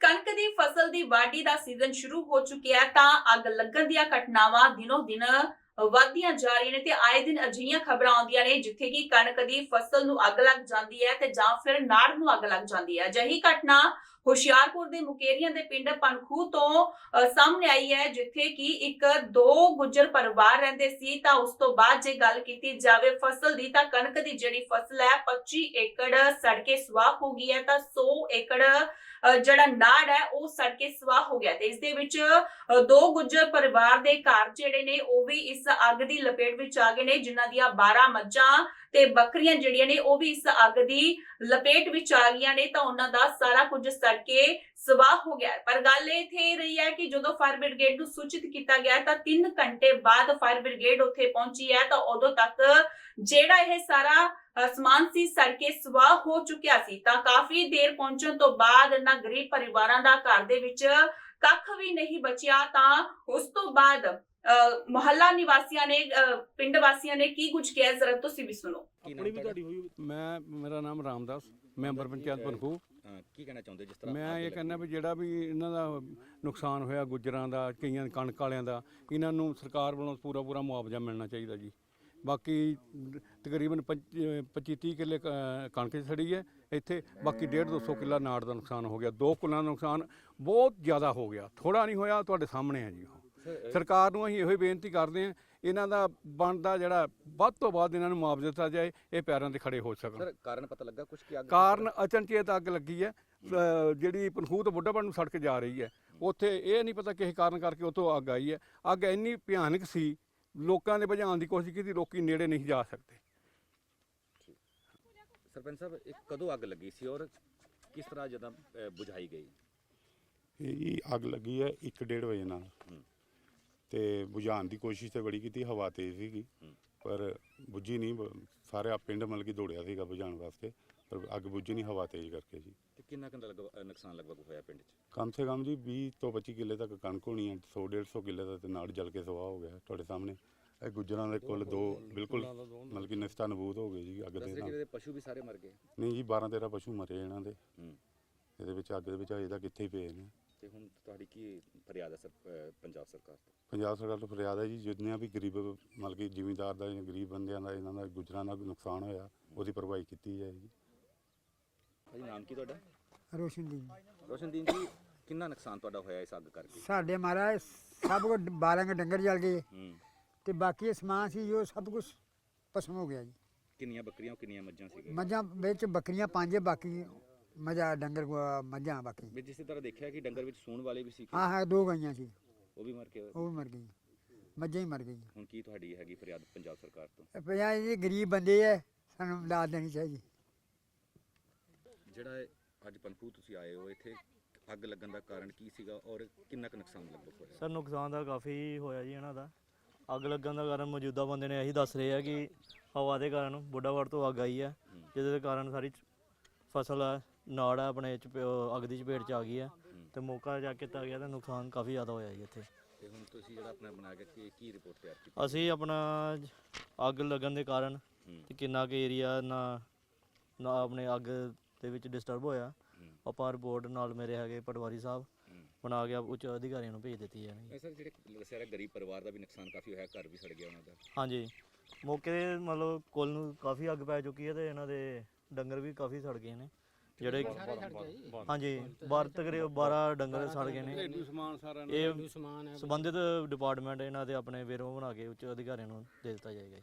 ਕਣਕ ਦੀ ਫਸਲ ਦੀ ਵਾਢੀ ਦਾ ਸੀਜ਼ਨ ਸ਼ੁਰੂ ਹੋ ਚੁੱਕਿਆ ਤਾਂ ਅੱਗ ਲੱਗਣ ਦੀਆਂ ਘਟਨਾਵਾਂ ਦਿਨੋ ਦਿਨ ਵਧਦੀਆਂ ਜਾ ਰਹੀਆਂ ਨੇ ਤੇ ਆਏ ਦਿਨ ਅਜਿਹੀਆਂ ਖਬਰਾਂ ਆਉਂਦੀਆਂ ਨੇ ਜਿੱਥੇ ਕਿ ਕਣਕ ਦੀ ਫਸਲ ਨੂੰ ਅੱਗ ਲੱਗ ਜਾਂਦੀ ਹੈ ਤੇ ਜਾਂ ਫਿਰ ਨਾੜ ਨੂੰ ਅੱਗ ਲੱਗ ਜਾਂਦੀ ਹੈ। ਅਜਿਹੀ ਘਟਨਾ ਹੁਸ਼ਿਆਰਪੁਰ ਦੇ ਮੁਕੇਰੀਆਂ ਦੇ ਪਿੰਡ ਪਨਖੂ ਤੋਂ ਸਾਹਮਣੇ ਆਈ ਹੈ, ਜਿੱਥੇ ਕਿ ਇੱਕ ਦੋ ਗੁੱਜਰ ਪਰਿਵਾਰ ਰਹਿੰਦੇ ਸੀ। ਤਾਂ ਉਸ ਤੋਂ ਬਾਅਦ ਜੇ ਗੱਲ ਕੀਤੀ ਜਾਵੇ ਫਸਲ ਦੀ ਤਾਂ ਕਣਕ ਦੀ ਜਿਹੜੀ ਫਸਲ ਹੈ 25 ਏਕੜ ਸੜਕੇ ਸਵਾਹ ਹੋ ਗਈ ਹੈ। ਤਾਂ 100 ਏਕੜ ਜਿਹੜਾ ਨਾੜ ਹੈ, ਉਹ ਸੜ ਕੇ ਸਵਾਹ ਹੋ ਗਿਆ ਤੇ ਇਸ ਦੇ ਵਿੱਚ ਦੋ ਗੁੱਜਰ ਪਰਿਵਾਰ ਦੇ ਘਰ ਜਿਹੜੇ ਨੇ, ਉਹ ਵੀ ਇਸ ਅੱਗ ਦੀ ਲਪੇਟ ਵਿੱਚ ਆ ਗਏ ਨੇ, ਜਿਨ੍ਹਾਂ ਦੀਆਂ 12 ਮੱਝਾਂ ਤੇ ਬੱਕਰੀਆਂ ਜਿਹੜੀਆਂ ਨੇ, ਉਹ ਵੀ ਇਸ ਅੱਗ ਦੀ ਲਪੇਟ ਵਿੱਚ ਆ ਗਈਆਂ ਨੇ, ਤਾਂ ਉਹਨਾਂ ਦਾ ਸਾਰਾ ਕੁਝ ਸੜ ਕੇ ਸਵਾਹ ਹੋ ਗਿਆ ਪਰ ਗੱਲ ਇਹ ਇੱਥੇ ਇਹ ਰਹੀ ਹੈ ਕਿ ਜਦੋਂ ਫਾਇਰ ਬ੍ਰਿਗੇਡ ਨੂੰ ਸੂਚਿਤ ਕੀਤਾ ਗਿਆ ਤਾਂ 3 ਘੰਟੇ ਬਾਅਦ ਫਾਇਰ ਬ੍ਰਿਗੇਡ ਉੱਥੇ ਪਹੁੰਚੀ ਹੈ, ਤਾਂ ਉਦੋਂ ਤੱਕ ਜਿਹੜਾ ਇਹ ਸਾਰਾ ਅ, ਸਮਾਨ ਸੀ ਸੜ ਕੇ ਸਵਾਹ ਹੋ ਚੁੱਕਿਆ ਸੀ। ਤਾਂ ਕਾਫੀ ਦੇਰ ਪਹੁੰਚਣ ਤੋਂ ਬਾਅਦ ਇਹਨਾਂ ਗਰੀਬ ਪਰਿਵਾਰਾਂ ਦਾ ਘਰ ਦੇ ਵਿੱਚ ਕੱਖ ਵੀ ਨਹੀਂ ਬਚਿਆ। ਤਾਂ ਉਸ ਤੋਂ ਬਾਅਦ ਮੁਹੱਲਾ ਨਿਵਾਸੀਆਂ ਨੇ ਪਿੰਡ ਵਾਸੀਆਂ ਨੇ ਕੀ ਕੁਝ ਕਿਹਾ? ਜ਼ਰਾ ਤੁਸੀਂ ਵੀ ਸੁਣੋ। ਆਪਣੀ ਵੀ ਤੁਹਾਡੀ ਹੋਈ ਮੈਂ ਮੇਰਾ ਨਾਮ ਰਾਮਦਾਸ ਮੈਂਬਰ ਪੰਚਾਇਤ ਪਨਖੂ ਹਾਂ, ਕੀ ਕਹਿਣਾ ਚਾਹੁੰਦੇ ਜਿਸ ਤਰ੍ਹਾਂ ਮੈਂ ਇਹ? ਕਹਿੰਦਾ ਵੀ ਜਿਹੜਾ ਵੀ ਇਹਨਾਂ ਦਾ ਨੁਕਸਾਨ ਹੋਇਆ ਗੁੱਜਰਾਂ ਦਾ ਕਈਆਂ ਕਣਕ ਵਾਲਿਆਂ ਦਾ ਇਹਨਾਂ ਨੂੰ ਸਰਕਾਰ ਵੱਲੋਂ ਪੂਰਾ ਪੂਰਾ ਮੁਆਵਜ਼ਾ ਮਿਲਣਾ ਚਾਹੀਦਾ ਜੀ। ਬਾਕੀ ਤਕਰੀਬਨ 25 30 ਕਿੱਲੇ ਕਣਕ ਦੀ ਸੜੀ ਹੈ। ਇੱਥੇ ਬਾਕੀ 1.5 200 ਕਿੱਲਾ ਨਾੜ ਦਾ ਨੁਕਸਾਨ ਹੋ ਗਿਆ। ਦੋ ਕੁੱਲਾਂ ਦਾ ਨੁਕਸਾਨ ਬਹੁਤ ਜ਼ਿਆਦਾ ਹੋ ਗਿਆ। ਥੋੜਾ ਨਹੀਂ ਹੋਇਆ ਤੁਹਾਡੇ ਸਾਹਮਣੇ ਹੈ ਜੀ ਉਹ। ਸਰ, ਸਰਕਾਰ ਨੂੰ ਅਸੀਂ ਇਹੋ ਹੀ ਬੇਨਤੀ ਕਰਦੇ ਹਾਂ ਇਹਨਾਂ ਦਾ ਬਣਦਾ ਜਿਹੜਾ ਵੱਧ ਤੋਂ ਵੱਧ ਇਹਨਾਂ ਨੂੰ ਮੁਆਵਜ਼ਾ ਦਿੱਤਾ ਜਾਏ ਇਹ ਪੈਰਾਂ ਤੇ ਖੜੇ ਹੋ ਸਕਣ। ਸਰ ਕਾਰਨ ਪਤਾ ਲੱਗਾ ਕੁਝ ਕੀ ਅੱਗ ਕਾਰਨ ਅਚਨਚੇਤ ਅੱਗ ਲੱਗੀ ਹੈ। ਜਿਹੜੀ ਪਨਖੂਹ ਤੋਂ ਬੁੱਢਾਪਣ ਨੂੰ ਸੜਕ ਜਾ ਰਹੀ ਹੈ। ਉੱਥੇ ਇਹ ਨਹੀਂ ਪਤਾ ਕਿਸੇ ਕਾਰਨ ਕਰਕੇ ਉੱਥੋਂ ਅੱਗ ਆਈ ਹੈ। ਅੱਗ ਇੰਨੀ ਭਿਆਨਕ ਸੀ ਲੋਕਾਂ ਨੇ ਬੁਝਾਉਣ ਦੀ ਕੋਸ਼ਿਸ਼ ਕੀਤੀ ਲੋਕੀ ਨੇੜੇ ਨਹੀਂ ਜਾ ਸਕਦੇ? ਸਰਪੰਚ ਸਾਹਿਬ ਇਹ ਕਦੋਂ ਅੱਗ ਲੱਗੀ ਸੀ ਔਰ ਕਿਸ ਤਰ੍ਹਾਂ ਜਦੋਂ ਬੁਝਾਈ ਗਈ ਇਹ ਜੀ ਅੱਗ ਲੱਗੀ ਹੈ 1:30 ਵਜੇ ਨਾਲ। ਤੇ ਬੁਝਾਉਣ ਦੀ ਕੋਸ਼ਿਸ਼ ਤੇ ਬੜੀ ਕੀਤੀ ਹਵਾ ਤੇਜ਼ ਸੀਗੀ। ਪਰ ਬੁੱਝੀ ਨਹੀਂ ਸਾਰੇ ਆ ਪਿੰਡ ਮਤਲਬ ਕਿ ਦੌੜਿਆ ਸੀਗਾ ਬੁਝਾਉਣ ਵਾਸਤੇ ਪਰ ਅੱਗ ਬੁੱਝੀ ਨਹੀਂ ਹਵਾ ਤੇਜ਼ ਕਰਕੇ ਜੀ। ਤੇ ਕਿੰਨਾ ਕੁ ਲਗ- ਅ, ਨੁਕਸਾਨ ਲਗਭਗ ਹੋਇਆ ਪਿੰਡ 'ਚ? ਕਮ ਸੇ ਕਮ ਜੀ 20 ਤੋਂ 25 ਕਿੱਲੇ ਤੱਕ ਕਣਕ ਹੋਣੀ ਹੈ 100 150 ਕਿੱਲੇ ਦਾ ਤੇ ਨਾੜ ਜਲ ਕੇ ਸਵਾਹ ਹੋ ਗਿਆ ਤੁਹਾਡੇ ਸਾਹਮਣੇ। ਇਹ ਗੁੱਜਰਾਂ ਦੇ ਕੁੱਲ ਦੋ ਬਿਲਕੁਲ ਮਤਲਬ ਕਿ ਨਸਤਾ ਨਬੂਦ ਹੋ ਗਏ ਜੀ ਅੱਗ ਦੇ ਨਾਲ। ਜਿਹੜੇ ਪਸ਼ੂ ਵੀ ਸਾਰੇ ਮਰ ਗਏ। ਨਹੀਂ ਜੀ 12 13 ਪਸ਼ੂ ਮਰੇ ਇਹਨਾਂ ਦੇ। ਹੂੰ। ਇਹਦੇ ਵਿੱਚ ਅੱਗ ਦੇ ਵਿੱਚ ਅਜੇ ਤੱਕ ਕਿੱਥੇ ਪਏ ਨੇ। ਤੇ ਹੁਣ ਤੁਹਾਡੀ ਕੀ ਫਰਿਆਦ ਹੈ ਸਰ ਪੰਜਾਬ ਸਰਕਾਰ ਤੋਂ? ਪੰਜਾਬ ਸਰਕਾਰ ਤੋਂ ਫਰਿਆਦ ਹੈ ਜੀ ਜਿੰਨੀਆਂ ਵੀ ਗਰੀਬ ਮਤਲਬ ਕਿ ਜ਼ਿਮੀਂਦਾਰ ਦਾ ਜਾਂ ਗਰੀਬ ਬੰਦਿਆਂ ਦਾ ਇਹਨਾਂ ਦਾ ਗੁਜਰਾਂ ਦਾ ਨੁਕਸਾਨ ਹੋਇਆ ਉਹਦੀ ਭਰਵਾਈ ਕੀਤੀ ਜਾਏਗੀ। ਭਾਜੀ ਨਾਮ ਕੀ ਤੁਹਾਡਾ ਰੋਸ਼ਨਦੀਨ ਰੋਸ਼ਨਦੀਨ ਜੀ ਕਿੰਨਾ ਨੁਕਸਾਨ ਤੁਹਾਡਾ ਹੋਇਆ ਇਸ ਅੱਗ ਕਰਕੇ? ਸਾਡੇ ਮਹਾਰਾਜ ਸਭ ਕੋ 12 ਕੇ ਡੰਗਰ ਜਲ ਗਏ ਹੂੰ। ਤੇ ਬਾਕੀ ਇਹ ਸਮਾਨ ਸੀ ਜੋ ਸਭ ਕੁਝ ਭਸਮ ਹੋ ਗਿਆ ਜੀ। ਕਿੰਨੀਆਂ ਬੱਕਰੀਆਂ ਕਿੰਨੀਆਂ ਮੱਝਾਂ ਸੀਗੀਆਂ? ਮੱਝਾਂ ਵਿੱਚ ਬੱਕਰੀਆਂ ਪੰਜ ਬਾਕੀ ਮੱਝਾਂ ਡੰਗਰ ਕੋ- ਮੱਝਾਂ ਬਾਕੀ। ਵੀ ਜਿਸੇ ਤਰ੍ਹਾਂ ਦੇਖਿਆ ਕਿ ਡੰਗਰ ਵਿੱਚ ਸੂਣ ਵਾਲੇ ਵੀ ਸੀ ਹਾਂ ਹਾਂ ਦੋ ਗਈਆਂ ਸੀ। ਉਹ ਵੀ ਮਰ ਕੇ ਉਹ ਵੀ ਮਰ ਗਈਆਂ ਮੱਝਾਂ ਹੀ ਮਰ ਗਈਆਂ। ਹੁਣ ਕੀ ਤੁਹਾਡੀ ਹੈਗੀ ਫਰਿਆਦ ਪੰਜਾਬ ਸਰਕਾਰ ਤੋਂ? ਇਹ ਪੰਜਾਹ ਜੀ ਗਰੀਬ ਬੰਦੇ ਐ ਸਾਨੂੰ ਦਾਦ ਦੇਣੀ ਚਾਹੀਦੀ। ਜਿਹੜਾ ਅੱਜ ਪਨਪੂ ਤੁਸੀਂ ਆਏ ਹੋ ਇੱਥੇ ਅੱਗ ਲੱਗਣ ਦਾ ਕਾਰਨ ਕੀ ਸੀਗਾ ਔਰ ਕਿੰਨਾ ਕੁ ਨੁਕਸਾਨ ਲਗਭਗ ਹੋਇਆ? ਸਰ ਨੁਕਸਾਨ ਤਾਂ ਕਾਫੀ ਹੋਇਆ ਜੀ ਇਹਨਾਂ ਦਾ। ਅੱਗ ਲੱਗਣ ਦਾ ਕਾਰਨ ਮੌਜੂਦਾ ਬੰਦੇ ਨੇ ਇਹੀ ਦੱਸ ਰਹੇ ਆ ਕਿ ਹਵਾ ਦੇ ਕਾਰਨ ਬੁੱਢਾਵੜ ਤੋਂ ਅੱਗ ਆਈ ਹੈ। ਜਿਹਦੇ ਦੇ ਕਾਰਨ ਸਾਰੀ ਫਸਲ ਹੈ ਨਾੜ ਹੈ ਆਪਣੇ ਚ ਅੱਗ ਦੀ ਚਪੇਟ ਚ ਆ ਗਈ ਹੈ। ਤੇ ਮੌਕਾ ਜਾ ਕੇ ਤਾਂ ਗਿਆ ਤਾਂ ਨੁਕਸਾਨ ਕਾਫੀ ਜ਼ਿਆਦਾ ਹੋਇਆ ਜੀ ਇੱਥੇ। ਤੇ ਹੁਣ ਤੁਸੀਂ ਜਿਹੜਾ ਆਪਣਾ ਬਣਾ ਕੇ ਕੀ ਕੀ ਰਿਪੋਰਟ ਤਿਆਰ ਕੀਤੀ? ਅਸੀਂ ਆਪਣਾ ਅੱਗ ਲੱਗਣ ਦੇ ਕਾਰਨ ਕਿੰਨਾ ਕੁ ਏਰੀਆ ਨਾ ਨਾ ਆਪਣੇ ਅੱਗ ਦੇ ਵਿੱਚ ਡਿਸਟਰਬ ਹੋਇਆ। ਆਪਾਂ ਰਿਪੋਰਟ ਨਾਲ ਮੇਰੇ ਹੈਗੇ ਪਟਵਾਰੀ ਸਾਹਿਬ। ਬਣਾ ਕੇ ਉੱਚ ਅਧਿਕਾਰੀਆਂ ਨੂੰ ਭੇਜ ਦਿੱਤੀ ਹੈ। ਇਹ ਸਰ ਜਿਹੜੇ ਦੱਸਿਆ ਰਿਹਾ ਗਰੀਬ ਪਰਿਵਾਰ ਦਾ ਵੀ ਨੁਕਸਾਨ ਕਾਫੀ ਹੋਇਆ ਘਰ ਵੀ ਸੜ ਗਿਆ ਉਹਨਾਂ ਦਾ। ਹਾਂਜੀ। ਮੌਕੇ ਤੇ ਮਤਲਬ ਕੁੱਲ ਨੂੰ ਕਾਫੀ ਅੱਗ ਪੈ ਚੁੱਕੀ ਹੈ ਤੇ ਇਹਨਾਂ ਦੇ ਡੰਗਰ ਵੀ ਕਾਫੀ ਸੜ ਗਏ ਨੇ। ਜਿਹੜੇ ਹਾਂਜੀ 12 ਤਕਰੀਬਨ 12 ਡੰਗਰ ਸੜ ਗਏ ਨੇ। ਘਰੇਲੂ ਸਮਾਨ ਸਾਰਾ ਇਹ ਸੰਬੰਧਿਤ ਡਿਪਾਰਟਮੈਂਟ ਇਹਨਾਂ ਦੇ ਆਪਣੇ ਵੇਰੋ ਬਣਾ ਕੇ ਉੱਚ ਅਧਿਕਾਰੀਆਂ ਨੂੰ ਦੇ ਦਿੱਤਾ ਜਾਏਗਾ ਜੀ।